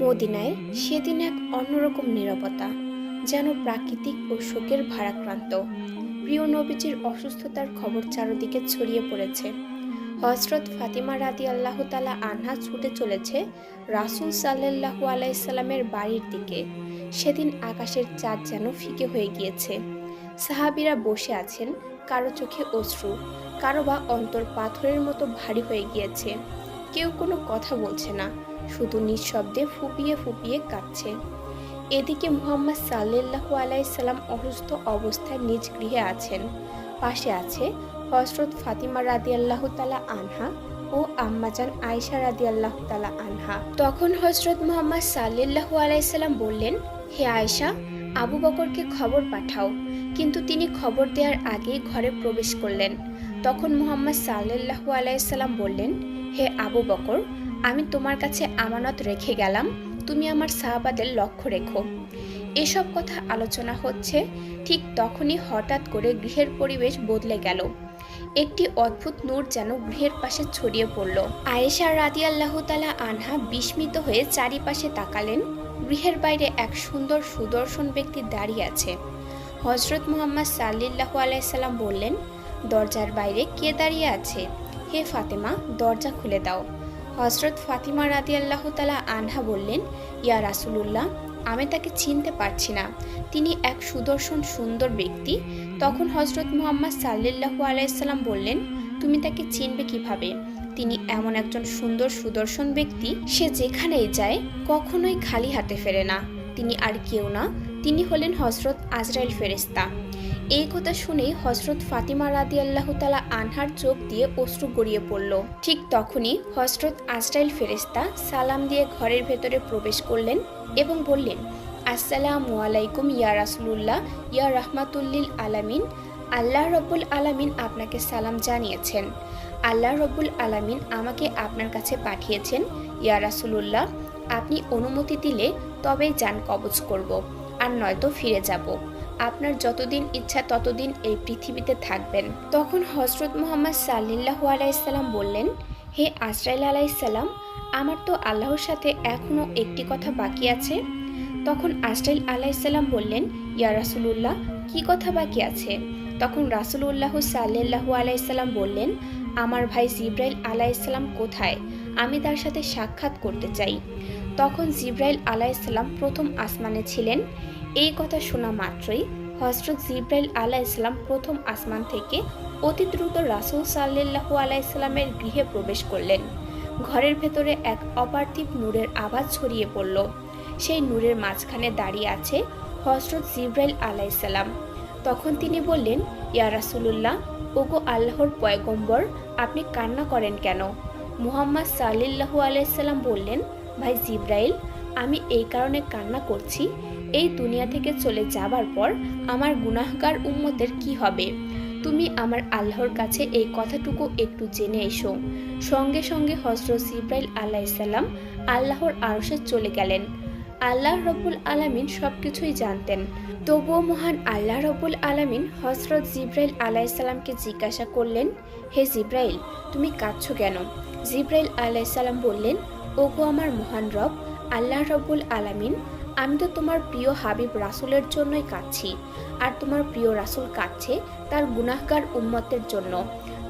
মদিনায় সেদিন এক অন্যরকম নিরাপত্তা যেন প্রাকৃতিক ও শোকের ভারাক্রান্ত। প্রিয় নবীজির অসুস্থতার খবর চারদিকে ছড়িয়ে পড়েছে। হজরত ফাতিমা রাদি আল্লাহ তালা আনহা ছুটে চলেছে রাসুল সাল্লাহু আলাইসাল্লামের বাড়ির দিকে। সেদিন আকাশের চাঁদ যেন ফিকে হয়ে গিয়েছে। সাহাবিরা বসে আছেন, কারও চোখে অশ্রু, কারও বা অন্তর পাথরের মতো ভারী হয়ে গিয়েছে। কেউ কোনো কথা বলছে না। শুধু নিঃশব্দে ফুপিয়ে ফুপিয়ে কাঁদছে। এদিকে মুহাম্মদ সাল্লাহু আলাইসাল্লাম অসুস্থ অবস্থায় নিজ গৃহে আছেন। পাশে আছে হজরত ফাতিমা রাদি আল্লাহ তালা আনহা ও আম্মাজান আয়সা রাদি আল্লাহ তালা আনহা। তখন হজরত মোহাম্মদ সাল্লাহু আলাইসাল্লাম বললেন, হে আয়সা আবু বকরকে খবর পাঠাও। কিন্তু তিনি খবর দেওয়ার আগে ঘরে প্রবেশ করলেন। তখন মুহাম্মদ সাল্লাহু আলাইসাল্লাম বললেন, হে আবু বকর আমি তোমার কাছে আমানত রেখে গেলাম, তুমি আমার সাহাবাদের লক্ষ্য রেখো। এসব কথা আলোচনা হচ্ছে, ঠিক তখনই হঠাৎ করে গৃহের পরিবেশ বদলে গেল। একটি অদ্ভুত নূর যেন গৃহের পাশে ছড়িয়ে পড়ল। আয়েশা রাদি আল্লাহ তালা আনহা বিস্মিত হয়ে চারিপাশে তাকালেন। গৃহের বাইরে এক সুন্দর সুদর্শন ব্যক্তি দাঁড়িয়ে আছে। হজরত মোহাম্মদ সাল্লিল্লাহু আলাইসাল্লাম বললেন, দরজার বাইরে কে দাঁড়িয়ে আছে? হে ফাতেমা, দরজা খুলে দাও। হজরত ফাতিমা রাদি আল্লাহ তালা আনহা বললেন, ইয়া রাসুলুল্লাহ, আমি তাকে চিনতে পারছি না। তিনি এক সুদর্শন সুন্দর ব্যক্তি। তখন হজরত মুহাম্মদ সাল্লাহু আলাইসাল্লাম বললেন, তুমি তাকে চিনবে কীভাবে? তিনি এমন একজন সুন্দর সুদর্শন ব্যক্তি, সে যেখানেই যায়, কখনোই খালি হাতে ফেরে না। তিনি আর কেউ না। তিনি হলেন হজরত আজরাইল ফেরেস্তা এই কথা শুনেই হজরত ফাতিমা রাদি আল্লাহ তালা আনহার চোখ দিয়ে অশ্রু গড়িয়ে পড়ল। ঠিক তখনই হজরত আজরাইল ফেরেস্তা সালাম দিয়ে ঘরের ভেতরে প্রবেশ করলেন এবং বললেন, আসসালামু আলাইকুম ইয়া রাসুলুল্লাহ, ইয়া রহমাতুল্লিল আলামিন। আল্লাহ রব্বুল আলামিন আপনাকে সালাম জানিয়েছেন। আল্লাহ রব্বুল আলামিন আমাকে আপনার কাছে পাঠিয়েছেন। ইয়া রাসুলুল্লাহ, আপনি অনুমতি দিলে তবেই যান কবজ করব, আর নয়তো ফিরে যাব। আপনার যতদিন ইচ্ছা ততদিন এই পৃথিবীতে থাকবেন। তখন হজরত মোহাম্মদ সাল্লাহ আলাইসাল্লাম বললেন, হে আসরাইল আলাইসাল্লাম আমার তো আল্লাহর সাথে এখনও একটি কথা বাকি আছে। তখন আজরাইল আলাইসাল্লাম বললেন, ইয়া রাসুলুল্লাহ, কি কথা বাকি আছে? তখন রাসুলুল্লাহ সাল্লাহু আলাইসাল্লাম বললেন, আমার ভাই জিব্রাইল আলাইসাল্লাম কোথায়? আমি তার সাথে সাক্ষাৎ করতে চাই। তখন জিব্রাইল আলাইসাল্লাম প্রথম আসমানে ছিলেন। এই কথা শোনা মাত্রই হজরত জিব্রাইল আলাহ ইসলাম প্রথম আসমান থেকে অতি দ্রুত রাসুল সাল্লাহু আলাইসাল্লামের গৃহে প্রবেশ করলেন। ঘরের ভেতরে এক অপার্থিব নূরের আওয়াজ ছড়িয়ে পড়ল। সেই নূরের মাঝখানে দাঁড়িয়ে আছে হজরত জিব্রাইল আলাইসাল্লাম তখন তিনি বললেন, ইয়া রাসুলুল্লাহ, ওগো আল্লাহর পয়গম্বর, আপনি কান্না করেন কেন? মুহাম্মদ সাল্লাহু আলাইসাল্লাম বললেন, ভাই জিব্রাইল, আমি এই কারণে কান্না করছি এই দুনিয়া থেকে চলে যাবার পর আমার গুনাহগার উম্মতের কি হবে? তুমি আমার আল্লাহর কাছে এই কথাটুকু একটু জেনে এসো। সঙ্গে সঙ্গে হজরত জিব্রাইল আলাইসাল্লাম আল্লাহর আরশে চলে গেলেন। আল্লাহ রব্বুল আলামিন সব কিছুই জানতেন। তবুও মহান আল্লাহ রব্বুল আলামিন হজরত জিব্রাইল আলাইসাল্লামকে জিজ্ঞাসা করলেন, হে জিব্রাইল, তুমি কাঁদছো কেন? জিব্রাইল আলাইসাল্লাম বললেন, ওগো আমার মহান রব, আল্লাহ রব্বুল আলামিন আমি তো তোমার প্রিয় হাবিব রাসুলের জন্যই কাঁদছি, আর তোমার প্রিয় রাসুল কাঁদছে তার গুনাহগার উম্মতের জন্য।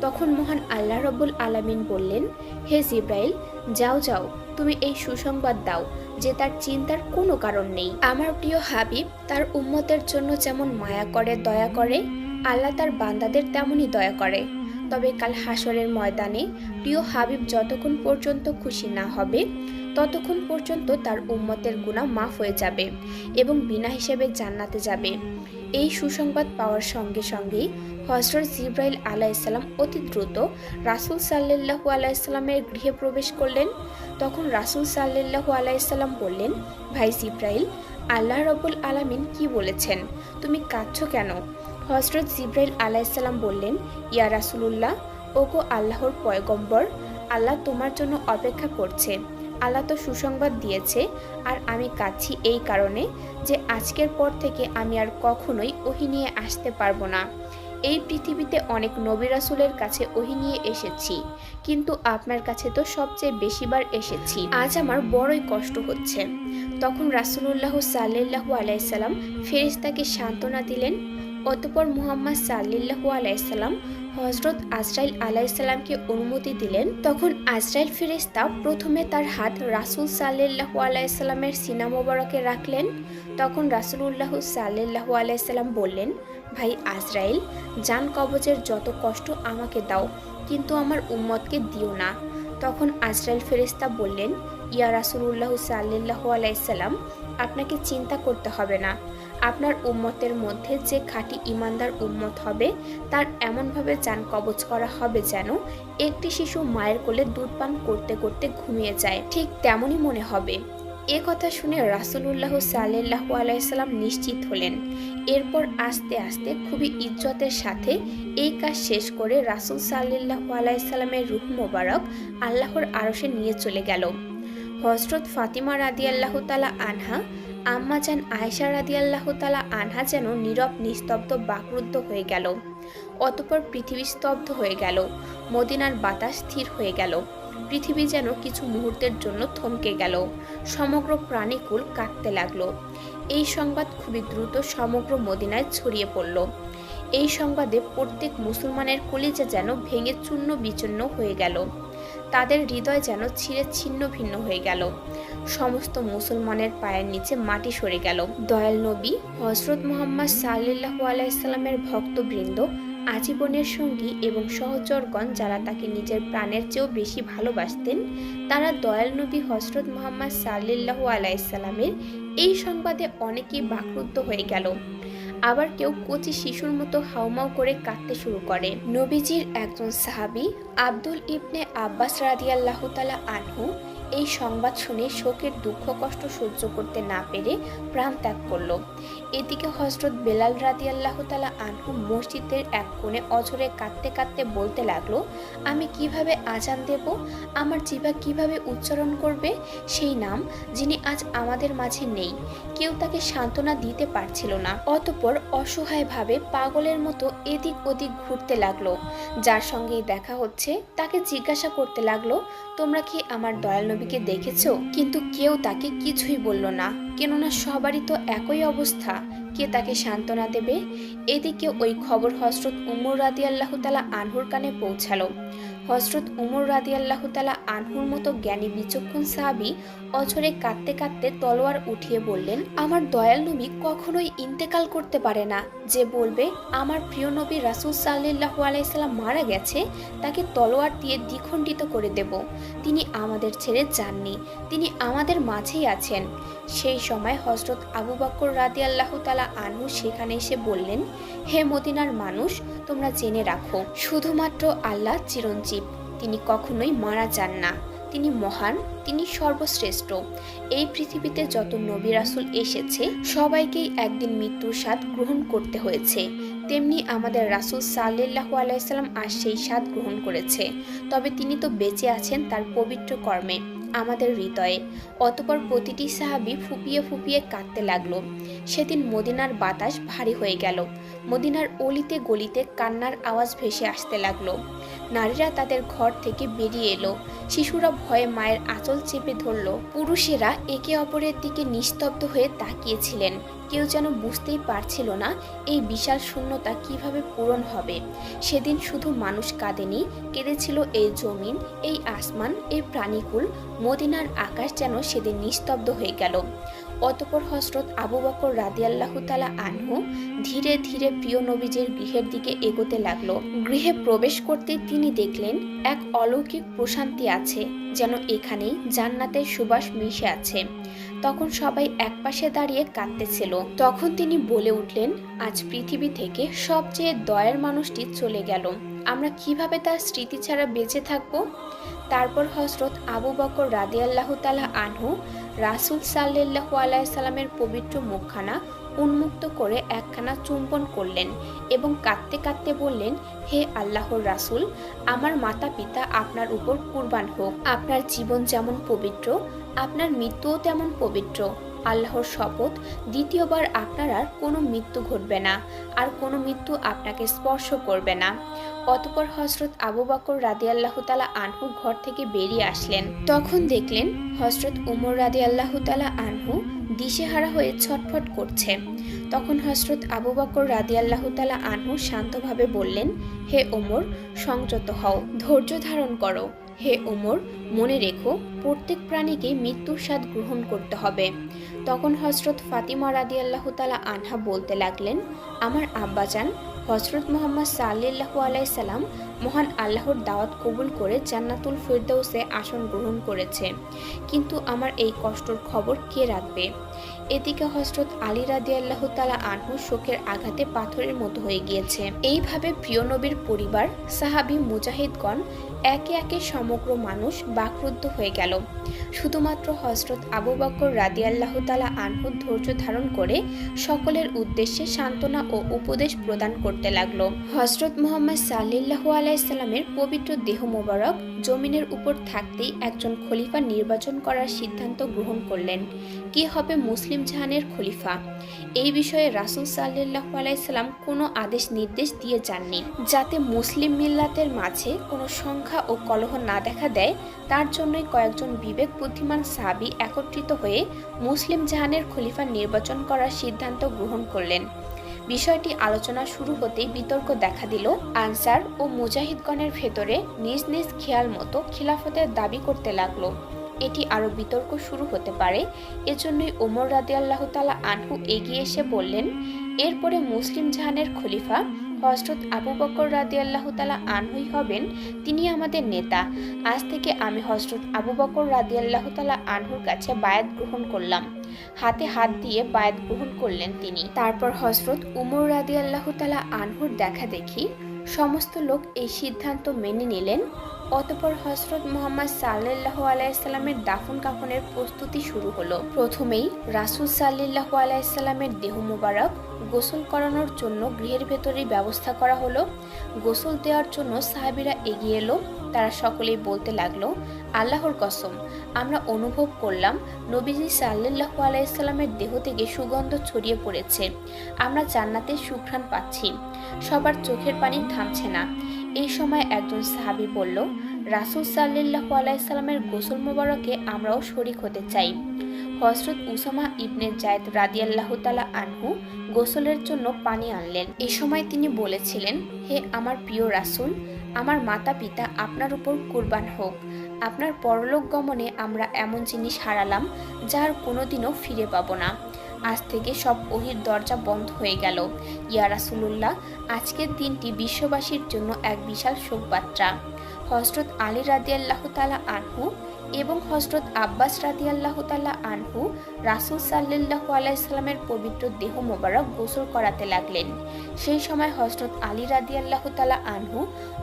তখন মহান আল্লাহ রব্বুল আলামিন বললেন, হে জিব্রাইল, যাও যাও, তুমি এই সুসংবাদ দাও যে তার চিন্তার কোনো কারণ নেই। আমার প্রিয় হাবিব তার উম্মতের জন্য যেমন মায়া করে, দয়া করে, আল্লাহ তার বান্দাদের তেমনই দয়া করে। তবে কাল হাসরের ময়দানে প্রিয় হাবিব যতক্ষণ পর্যন্ত খুশি না হবে ততক্ষণ পর্যন্ত তার উম্মতের গুণা মাফ হয়ে যাবে এবং বিনা হিসেবে জান্নাতে যাবে। এই সুসংবাদ পাওয়ার সঙ্গে সঙ্গেই হজরত জিব্রাইল আলাইসাল্লাম অতি দ্রুত রাসুল সাল্লাহু আলাইসাল্লামের গৃহে প্রবেশ করলেন। তখন রাসুল সাল্লাহু আলাইসাল্লাম বললেন, ভাই জিব্রাইল, আল্লাহ রবুল আলামিন কি বলেছেন? তুমি কাঁদছ কেন? হজরত জিব্রাইল আলাইসাল্লাম বললেন, ইয়া রাসুলুল্লাহ, ওগো আল্লাহর পয়গম্বর, আল্লাহ তোমার জন্য অপেক্ষা করছে। আল্লাহ তো সুসংবাদ দিয়েছে আর আমি কাঁদছি এই কারণে যে আজকের পর থেকে আমি আর কখনোই ওহি নিয়ে আসতে পারব না। এই পৃথিবীতে অনেক নবী রাসুলের কাছে ওহি নিয়ে এসেছি, কিন্তু আপনার কাছে তো সবচেয়ে বেশিবার এসেছি। আজ আমার বড়ই কষ্ট হচ্ছে। তখন রাসূলুল্লাহ সাল্লাল্লাহু আলাইসাল্লাম ফেরেশতাকে সান্ত্বনা দিলেন অতপর মুহাম্মদ সাল্লাল্লাহু আলাইসাল্লাম হজরত আজরাইল আলাইসাল্লামকে অনুমতি দিলেন। তখন আজরাইল ফেরেশতা প্রথমে তার হাত রাসূল সাল্লাল্লাহু আলাইসাল্লামের সিনা মোবারকে রাখলেন। তখন রাসূলুল্লাহ সাল্লাল্লাহু আলাইসাল্লাম বললেন, ভাই আজরাইল জান কবজের যত কষ্ট আমাকে দাও, কিন্তু আমার উম্মতকে দিও না। তখন আজরাইল ফেরেশতা বললেন ইয়া রাসূলুল্লাহ সাল্লাল্লাহু আলাইসাল্লাম আপনাকে চিন্তা করতে হবে না। আপনার উম্মতের মধ্যে যে খাঁটি ইমানদার উম্মত হবে, তার এমনভাবে যান কবজ করা হবে যেন একটি শিশু মায়ের কোলে দুধ পান করতে করতে ঘুমিয়ে যায়। ঠিক তেমনই মনে হবে। এ কথা শুনে রাসূলুল্লাহ সাল্লাল্লাহু আলাইসাল্লাম নিশ্চিত হলেন। এরপর আস্তে আস্তে খুবই ইজ্জতের সাথে এই কাজ শেষ করে রাসূল সাল্লাল্লাহু আলাইসাল্লামের রুহ মোবারক আল্লাহর আরশে নিয়ে চলে গেল। হজরত ফাতিমা রাদিয়াল্লাহ তালা আনহা আম্মাজান আয়েশা রাদিয়াল্লাহ তালা আনহা যেন নীরব, নিস্তব্ধ, বাকরুদ্ধ হয়ে গেল। অতপর পৃথিবী স্তব্ধ হয়ে গেল, মদিনার বাতাস স্থির হয়ে গেল। পৃথিবী যেন কিছু মুহূর্তের জন্য থমকে গেল। সমগ্র প্রাণীকুল কাঁদতে লাগল। এই সংবাদ খুবই দ্রুত সমগ্র মদিনায় ছড়িয়ে পড়ল। এই সংবাদে প্রত্যেক মুসলমানের কলিজা যেন ভেঙে চূর্ণ বিচূর্ণ হয়ে গেল। তাদের হৃদয় যেন ছিঁড়ে ছিন্ন ভিন্ন হয়ে গেল। সমস্ত মুসলমানের পায়ের নিচে মাটি সরে গেল। দয়াল নবী হজরত মোহাম্মদ সাল্লাহু আলাইসাল্লামের ভক্তবৃন্দ, আজীবনের সঙ্গী এবং সহচরগণ যারা তাকে নিজের প্রাণের চেয়েও বেশি ভালোবাসতেন, তারা দয়াল নবী হজরত মোহাম্মদ সাল্লাহু আলাইসাল্লামের এই সংবাদে অনেকেই বাকরুদ্ধ হয়ে গেল। আবার কেউ কচি শিশুর মতো হাউমাউ করে কাঁদতে শুরু করে। নবীজির একজন সাহাবি আব্দুল ইবনে আব্বাস রাজিয়াল্লাহ তালা আনহু এই সংবাদ শুনে শোকের দুঃখ কষ্ট সহ্য করতে না পেরে প্রাণ ত্যাগ করল। এদিকে হজরত বেলাল রাদিয়াল্লাহু তালা আনহু মসজিদের এক কোণে অঝরে কাঁদতে কাঁদতে বলতে লাগল, আমি কীভাবে আজান দেব? আমার জিবা কীভাবে উচ্চারণ করবে? সেই নাম যিনি আজ আমাদের মাঝে নেই। কেউ তাকে সান্ত্বনা দিতে পারছিল না। অতপর অসহায়ভাবে পাগলের মতো এদিক ওদিক ঘুরতে লাগল। যার সঙ্গেই দেখা হচ্ছে, তাকে জিজ্ঞাসা করতে লাগল, তোমরা কি আমার দয়াল নবীকে দেখেছ? কিন্তু কেউ তাকে কিছুই বলল না। কেননা সবারই তো একই অবস্থা। কে তাকে সান্ত্বনা দেবে? এদিকে ওই খবর হজরত উমর রাদি আল্লাহ তালা আনহুর কানে পৌঁছালো। হজরত উমর রাদি আল্লাহ তালা আনহুর মতো জ্ঞানী, বিচক্ষণ সাহাবি অঝরে কাঁদতে কাঁদতে তলোয়ার উঠিয়ে বললেন, আমার দয়াল নবী কখনোই ইন্তেকাল করতে পারে না। যে বলবে, আমার প্রিয় নবী রাসুল সাল্লাহু আলাইসাল্লাম মারা গেছে, তাকে তলোয়ার দিয়ে দ্বিখণ্ডিত করে দেব। তিনি আমাদের ছেড়ে যাননি, তিনি আমাদের মাঝেই আছেন। সেই সময় হজরত আবু বক্কর রাদি আল্লাহ তালা আনু সেখানে এসে বললেন, হে মদিনার মানুষ, তোমরা জেনে রাখো, শুধুমাত্র আল্লাহ চিরঞ্জীব, তিনি কখনোই মারা যান না। তিনি মহান, তিনি সর্বশ্রেষ্ঠ। এই পৃথিবীতে যত নবী রাসুল এসেছে, সবাইকেই একদিন মৃত্যুর স্বাদ গ্রহণ করতে হয়েছে। তেমনি আমাদের রাসুল সাল্লাহু আলাইসাল্লাম আর সেই স্বাদ গ্রহণ করেছে। তবে তিনি তো বেঁচে আছেন তার পবিত্র কর্মে, আমাদের হৃদয়ে। অতপর প্রতিটি সাহাবি ফুপিয়ে ফুপিয়ে কাঁদতে লাগল। সেদিন মদিনার বাতাস ভারী হয়ে গেল। মদিনার অলিতে গলিতে কান্নার আওয়াজ ভেসে আসতে লাগল। নারীরা তাদের ঘর থেকে বেরিয়ে এলো। শিশুরা ভয়ে মায়ের আঁচল চেপে ধরল। পুরুষেরা একে অপরের দিকে নিস্তব্ধ হয়ে তাকিয়েছিলেন। কেউ যেন বুঝতেই পারছিল না এই বিশাল শূন্যতা কীভাবে পূরণ হবে। সেদিন শুধু মানুষ কাঁদেনি, কেঁদেছিল এই জমিন, এই আসমান, এই প্রাণীকুল। মদিনার আকাশ যেন সেদিন নিস্তব্ধ হয়ে গেল। অতপর হজরত আবু বকর রাদিয়াল্লাহু তালা আনহু ধীরে ধীরে প্রিয় নবীজের গৃহের দিকে এগোতে লাগল। গৃহে প্রবেশ করতে তিনি দেখলেন এক অলৌকিক প্রশান্তি আছে, যেন এখানেই জান্নাতের সুবাস মিশে আছে। তখন সবাই একপাশে দাঁড়িয়ে কাঁদতেছিল। তখন তিনি বলে উঠলেন, আজ পৃথিবী থেকে সবচেয়ে দয়ার মানুষটি চলে গেল। আমরা কীভাবে তার স্মৃতি ছাড়া বেঁচে থাকব? তারপর হজরত আবু বকর রাদিয়াল্লাহু তালা আনহু রাসুল সাল্লাহ আলাইসাল্লামের পবিত্র মুখখানা উন্মুক্ত করে একখানা চুম্বন করলেন এবং কাঁদতে কাঁদতে বললেন, হে আল্লাহর রাসুল, আমার মাতা পিতা আপনার উপর কুরবান হোক। আপনার জীবন যেমন পবিত্র, আপনার মৃত্যুও তেমন পবিত্র। আল্লাহর শপথ, দ্বিতীয়বার আপনার আর কোনো মৃত্যু ঘটবে না, আর কোনো মৃত্যু আপনাকে স্পর্শ করবে না। অতপর হজরত আবু বকর রাদি আল্লাহ তালা আনহু ঘর থেকে বেরিয়ে আসলেন। তখন দেখলেন হজরত উমর রাদি আল্লাহ তালা আনহু দিশেহারা হয়ে ছটফট করছে। তখন হজরত আবু বকর রাদি আল্লাহ তালা আনহু শান্তভাবে বললেন, হে ওমর সংযত হও, ধৈর্য ধারণ করো। হে ওমর, মনে রেখো, প্রত্যেক প্রাণীকে মৃত্যুর স্বাদ গ্রহণ করতে হবে। তখন হজরত ফাতিমা রাদি আল্লাহ তালা আনহা বলতে লাগলেন, আমার আব্বাজান হজরত মোহাম্মদ সাল্লাহু আলাইসাল্লাম মহান আল্লাহর দাওয়াত কবুল করে জান্নাতুল ফিরদৌসে আসন গ্রহণ করেছে। কিন্তু আমার এই কষ্টর খবর কে রাখবে? এদিকে হজরত আলী রাদি আল্লাহ তালা আনহু শোকের আঘাতে পাথরের মতো হয়ে গিয়েছে। এইভাবে প্রিয় নবীর পরিবার, সাহাবি মুজাহিদগণ একে একে সমগ্র মানুষ বাকরুদ্ধ হয়ে গেল। শুধুমাত্র হজরত আবু বকর রাদি আল্লাহ তালা আনহু ধৈর্য ধারণ করে সকলের উদ্দেশ্যে সান্ত্বনা ও উপদেশ প্রদান করতে লাগল। হজরত মোহাম্মদ সাল্লাহু আলাইসাল্লামের পবিত্র দেহ মোবারক জমিনের উপর থাকতেই একজন খলিফা নির্বাচন করার সিদ্ধান্ত গ্রহণ করলেন। কি হবে মুসলিম জাহানের খলিফা। এই বিষয়ে রাসুল সাল্লাহ আলাইসাল্লাম কোনো আদেশ নির্দেশ দিয়ে যাননি। যাতে মুসলিম মিল্লাতের মাঝে কোনো সংখ্যা ও কলহ না দেখা দেয়, তার জন্যই কয়েকজন বিবেক বুদ্ধিমান সাবি একত্রিত হয়ে মুসলিম জাহানের খলিফা নির্বাচন করার সিদ্ধান্ত গ্রহণ করলেন। বিষয়টি আলোচনা শুরু হতেই বিতর্ক দেখা দিল। আনসার ও মুজাহিদগণের ভেতরে নিজ নিজ খেয়াল মতো খিলাফতের দাবি করতে লাগল। এটি আরও বিতর্ক শুরু হতে পারে। এজন্যই ওমর রাদি আল্লাহ তালা আনহু এগিয়ে এসে বললেন, এরপরে মুসলিম জাহানের খলিফা হজরত আবু বকর রাদি আল্লাহ তালা আনহুই হবেন। তিনি আমাদের নেতা। আজ থেকে আমি হজরত আবু বকর রাদি আল্লাহ তালা আনহুর কাছে বায়াত গ্রহণ করলাম। হাতে হাত দিয়ে বায়াত গ্রহণ করলেন তিনি। তারপর হজরত উমর রাদি আল্লাহ তালা আনহুর দেখা দেখি সমস্ত লোক এই সিদ্ধান্ত মেনে নিলেন। অতপর হজরত মোহাম্মদ সাল্লাহ আলাইসাল্লামের দাফন কাফনের প্রস্তুতি শুরু হলো। প্রথমেই রাসুল সাল্লাহ আলাইসাল্লামের দেহ মুবারক গোসল করানোর জন্য গৃহের ভেতরেই ব্যবস্থা করা হলো। গোসল দেওয়ার জন্য সাহাবিরা এগিয়ে এলো। তারা সকলেই বলতে লাগল, আল্লাহর কসম, আমরা অনুভব করলাম নবীজি সাল্লাহ আলাইসাল্লামের দেহ থেকে সুগন্ধ ছড়িয়ে পড়েছে। আমরা জান্নাতের সুঘ্রাণ পাচ্ছি। সবার চোখের পানি থামছে না। এই সময় একজন সাহাবি বলল, রাসুল সাল্লাহ আলাইসাল্লামের গোসল মোবারকে আমরাও শরিক হতে চাই। হজরত উসামা ইবনে জায়দ রাদিয়াল্লাহ তালা আনহু গোসলের জন্য পানি আনলেন। এ সময় তিনি বলেছিলেন, হে আমার প্রিয় রাসুল আমার মাতা পিতা আপনার উপর কুরবান হোক। আপনার পরলোক গমনে আমরা এমন জিনিস হারালাম, যার কোনোদিনও ফিরে পাবো না। আজ থেকে সব ওহির দরজা বন্ধ হয়ে গেল। ইয়া রাসুলুল্লাহ, আজকের দিনটি বিশ্ববাসীর জন্য এক বিশাল শোকবার্তা। হজরত আলী রাদিয়াল্লাহ তালা আনহু এবং হজরত আব্বাস রাদিয়াল্লাহ তাল্লাহ আনহু রাসুল সাল্লাহ আলাইসাল্লামের পবিত্র দেহ মোবারক গোসল করাতে লাগলেন। সেই সময় হজরত আলী রাদিয়াল্লাহ তাল্লাহ আনহু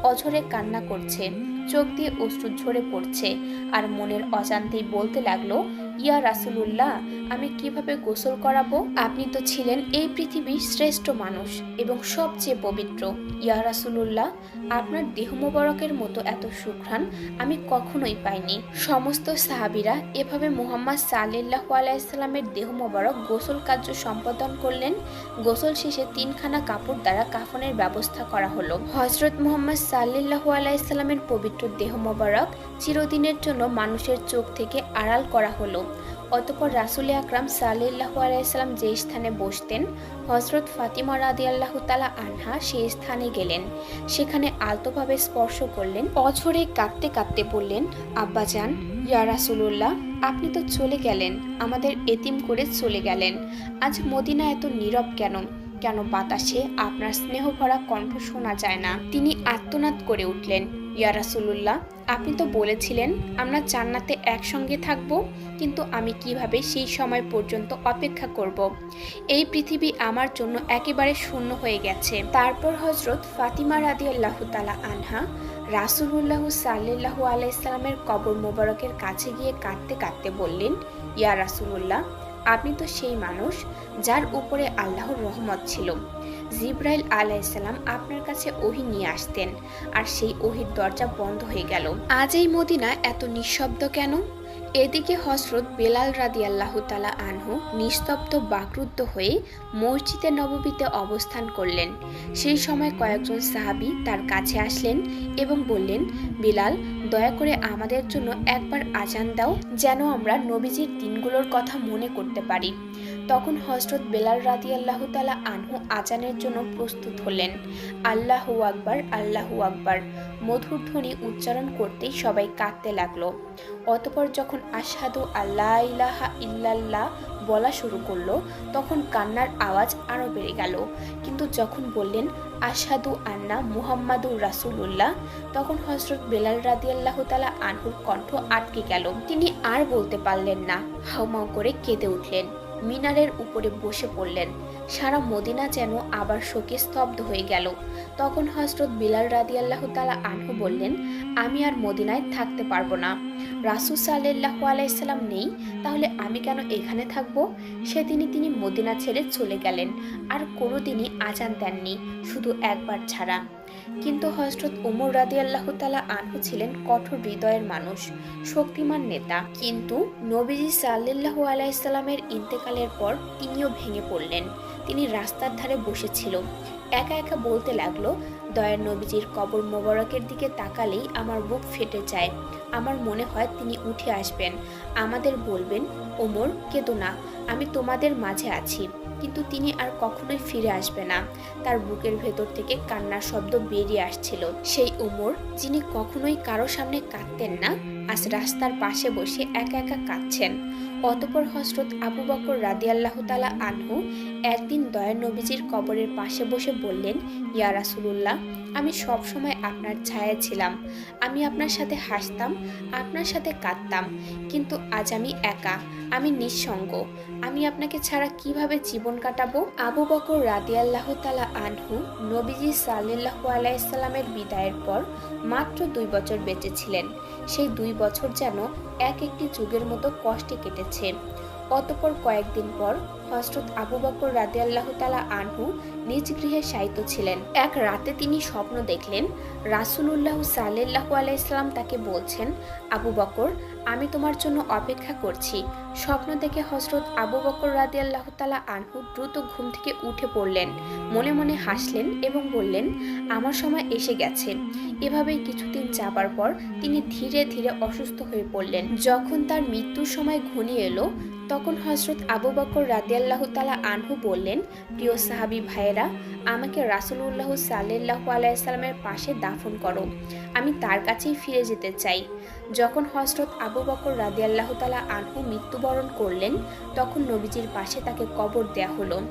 অঝরে কান্না করছে, চোখ দিয়ে অশ্রু ঝরে পড়ছে আর মনের অজান্তেই বলতে লাগল ইয়া রাসুলুল্লাহ, আমি কীভাবে গোসল করাবো? আপনি তো ছিলেন এই পৃথিবীর শ্রেষ্ঠ মানুষ এবং সবচেয়ে পবিত্র। ইয়া রাসুলুল্লাহ, আপনার দেহ মোবারকের মতো এত সুঘ্রাণ আমি কখনোই পাইনি। সমস্ত সাহাবিরা এভাবে মুহাম্মদ সাল্লাহ আলাইসাল্লামের দেহ মোবারক গোসল কার্য সম্পাদন করলেন। গোসল শেষে তিনখানা কাপড় দ্বারা কাফনের ব্যবস্থা করা হলো। হজরত মুহাম্মদ সাল্লাহ আলাইসাল্লামের পবিত্র দেহ মোবারক চিরদিনের জন্য মানুষের চোখ থেকে আড়াল করা হলো। অতপর রাসুল আকরাম সাল্লাহ আলাইসাল্লাম যে স্থানে বসতেন হজরত ফাতিমা রাদি আল্লাহ তালা আনহা সেই স্থানে গেলেন। সেখানে আলতোভাবে স্পর্শ করলেন, অঝরে কাঁদতে কাঁদতে বললেন, আব্বাজান, ইয়া রাসুলুল্লাহ, আপনি তো চলে গেলেন, আমাদের এতিম করে চলে গেলেন। আজ মদিনা এত নীরব কেন? কেন বাতাসে আপনার স্নেহ ভরা কণ্ঠ শোনা যায় না? তিনি আত্মনাদ করে উঠলেন। ইয়া রাসুলুল্লাহ, আপনি তো বলেছিলেন, আমরা জান্নাতে একসঙ্গে থাকব, কিন্তু আমি কীভাবে সেই সময় পর্যন্ত অপেক্ষা করব। এই পৃথিবী আমার জন্য একেবারে শূন্য হয়ে গেছে তারপর হজরত ফাতিমা রাদি আল্লাহ তালা আনহা, রাসুলুল্লাহ সাল্লাহ আলাইসাল্লামের কবর মোবারকের কাছে গিয়ে কাঁদতে কাঁদতে বললেন, ইয়া রাসুলুল্লাহ, আপনি তো সেই মানুষ যার উপরে আল্লাহর রহমত ছিল জিব্রাইল আলাইসাল্লাম আপনার কাছে ওহি নিয়ে আসতেন, আর সেই ওহির দরজা বন্ধ হয়ে গেল। আজ এই মদিনা এত নিঃশব্দ কেন? এদিকে হসরত বেলাল রাদি আল্লাহ তালা আনহু নিস্তব্ধ, বাকরুদ্ধ হয়ে মসজিদে নববীতে অবস্থান করলেন। সেই সময় কয়েকজন সাহাবী তার কাছে আসলেন এবং বললেন, বিলাল দয়া করে আমাদের জন্য একবার আজান দাও যেন আমরা নবীজির দিনগুলোর কথা মনে করতে পারি। তখন হজরত বেলাল রাদি আল্লাহ তালা আনহু আজানের জন্য প্রস্তুত হলেন। আল্লাহু আকবার আল্লাহু আকবার। মধুর ধ্বনি উচ্চারণ করতেই সবাই কাঁদতে লাগল। অতপর যখন আশহাদু আল্লাহ ইলাহা ইল্লাল্লাহ বলা শুরু করল, তখন কান্নার আওয়াজ আরও বেড়ে গেল। কিন্তু যখন বললেন আশহাদু আন্না মুহাম্মাদুর রাসুলুল্লাহ। তখন হজরত বেলাল রাদি আল্লাহ তালা আনহুর কণ্ঠ আটকে গেল। তিনি আর বলতে পারলেন না। হাউমাউ করে কেঁদে উঠলেন। মিনারের উপরে বসে পড়লেন। সারা মদিনা যেন আবার শোকে স্তব্ধ হয়ে গেল। তখন হজরত বিলাল রাদিয়াল্লাহ তালা আনহু বললেন, আমি আর মদিনায় থাকতে পারব না। রাসুল সাল্লাহ আলাইসাল্লাম নেই, তাহলে আমি কেন এখানে থাকব? সেদিনই তিনি মদিনা ছেড়ে চলে গেলেন। আর কোনো কোনোদিনই আজান দেননি, শুধু একবার ছাড়া। কিন্তু হজরত উমর রাদি আল্লাহ তালা আনহু ছিলেন কঠোর হৃদয়ের মানুষ, শক্তিমান নেতা। কিন্তু নবীজি সাল্লাহ আলাইসাল্লামের ইন্তেকালের পর তিনিও ভেঙে পড়লেন। তিনি রাস্তার ধারে বসেছিল। একা একা বলতে লাগল দয়ার নবীজির কবর মোবারকের দিকে তাকালেই আমার বুক ফেটে যায়। আমার মনে হয় তিনি উঠে আসবেন। আমাদের বলবেন, ওমর, কেদো না, আমি তোমাদের মাঝে আছি। কিন্তু তিনি আর কখনোই ফিরে আসবে না। তার বুকের ভেতর থেকে কান্নার শব্দ বেরিয়ে আসছিল। সেই ওমর, যিনি কখনোই কারও সামনে কাঁদতেন না, আজ রাস্তার পাশে বসে একা একা কাঁদছেন। অতপর হজরত আবু বকর রাদিয়াল্লাহ তালা আনহু একদিন দয়ার নবীজির কবরের পাশে বসে বললেন, ইয়া রাসুলুল্লাহ, আমি সব সময় আপনার ছায়া ছিলাম। আমি আপনার সাথে হাসতাম, আপনার সাথে কাঁদতাম, কিন্তু আজ আমি একা, আমি নিঃসঙ্গ। আমি আপনাকে ছাড়া কীভাবে জীবন কাটাবো? আবু বকর রাদিয়াল্লাহ তালা আনহু নবীজি সাল্লাহ আলাইসাল্লামের বিদায়ের পর মাত্র দুই বছর বেঁচে ছিলেন। সেই দুই বছর যেন এক একটি যুগের মতো কষ্টে কেটেছে। অতপর কয়েকদিন পর হজরত আবু বকর রাদে আল্লাহ তালা আনহু নিজ গৃহে শায়িত ছিলেন। এক রাতে তিনি স্বপ্ন দেখলেন, রাসুলুল্লাহ সাল্লাহ আলাইসাল্লাম তাকে বলছেন, আবু বকর, আমি তোমার জন্য অপেক্ষা করছি। স্বপ্ন দেখে হজরত আবু বকর রাদে আল্লাহ তালা আনহু দ্রুত ঘুম থেকে উঠে পড়লেন। মনে মনে হাসলেন এবং বললেন, আমার সময় এসে গেছে। এভাবেই কিছুদিন যাবার পর তিনি ধীরে ধীরে অসুস্থ হয়ে পড়লেন। যখন তার মৃত্যুর সময় ঘনিয়ে এলো, তখন হজরত আবু বকর রাদিয়াল্লাহ তালা আনহু বললেন, প্রিয় সাহাবি ভাইয়েরা, আমাকে রাসুলুল্লাহ সাল্লাহ আলাইসাল্লামের পাশে দাফন করো। আমি তার কাছেই ফিরে যেতে চাই। যখন হজরত আবু বকর রাদিয়াল্লাহ তালা আনহু মৃত্যুবরণ করলেন, তখন নবীজির পাশে তাকে কবর দেয়া হলো।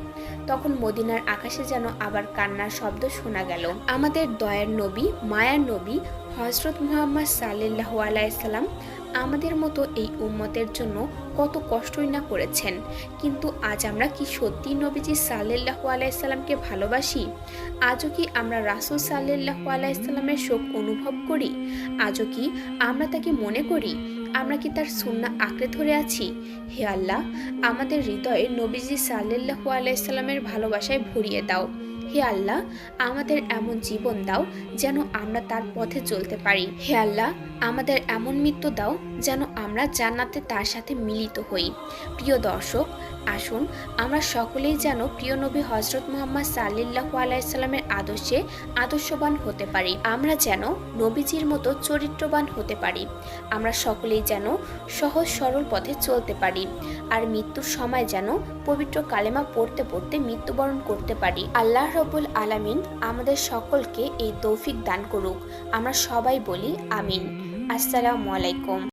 তখন মদিনার আকাশে যেন আবার কান্নার শব্দ শোনা গেল। আমাদের দয়ার নবী, মায়ার নবী হজরত মুহাম্মদ সাল্লাহ আলাইসাল্লাম আমাদের মতো এই উম্মতের জন্য কত কষ্টই না করেছেন। কিন্তু আজ আমরা কি সত্যি নবীজি সাল্লাহ আলাইসাল্লামকে ভালোবাসি? আজও কি আমরা রাসুল সাল্লাহ আলাইসাল্লামের শোক অনুভব করি? আজও কি আমরা তাকে মনে করি? আমরা কি তার সুন্না আঁকড়ে ধরে আছি? হে আল্লাহ, আমাদের হৃদয়ে নবীজি সাল্লাহ আলাইসাল্লামের ভালোবাসায় ভরিয়ে দাও। হে আল্লাহ, আমাদের এমন জীবন দাও যেন আমরা তার পথে চলতে পারি। হে আল্লাহ, আমাদের এমন মৃত্যু দাও যেন আমরা জান্নাতে তার সাথে মিলিত হই। প্রিয় দর্শক, আসুন আমরা সকলেই যেন প্রিয় নবী হজরত মোহাম্মদ সাল্লাহ আলাইসাল্লামের আদর্শে আদর্শবান হতে পারি। আমরা যেন নবীজির মতো চরিত্রবান হতে পারি। আমরা সকলেই যেন সহজ সরল পথে চলতে পারি। আর মৃত্যুর সময় যেন পবিত্র কালেমা পড়তে পড়তে মৃত্যুবরণ করতে পারি। আল্লাহ রবুল আলামিন আমাদের সকলকে এই তৌফিক দান করুক। আমরা সবাই বলি আমিন। আসসালামু আলাইকুম।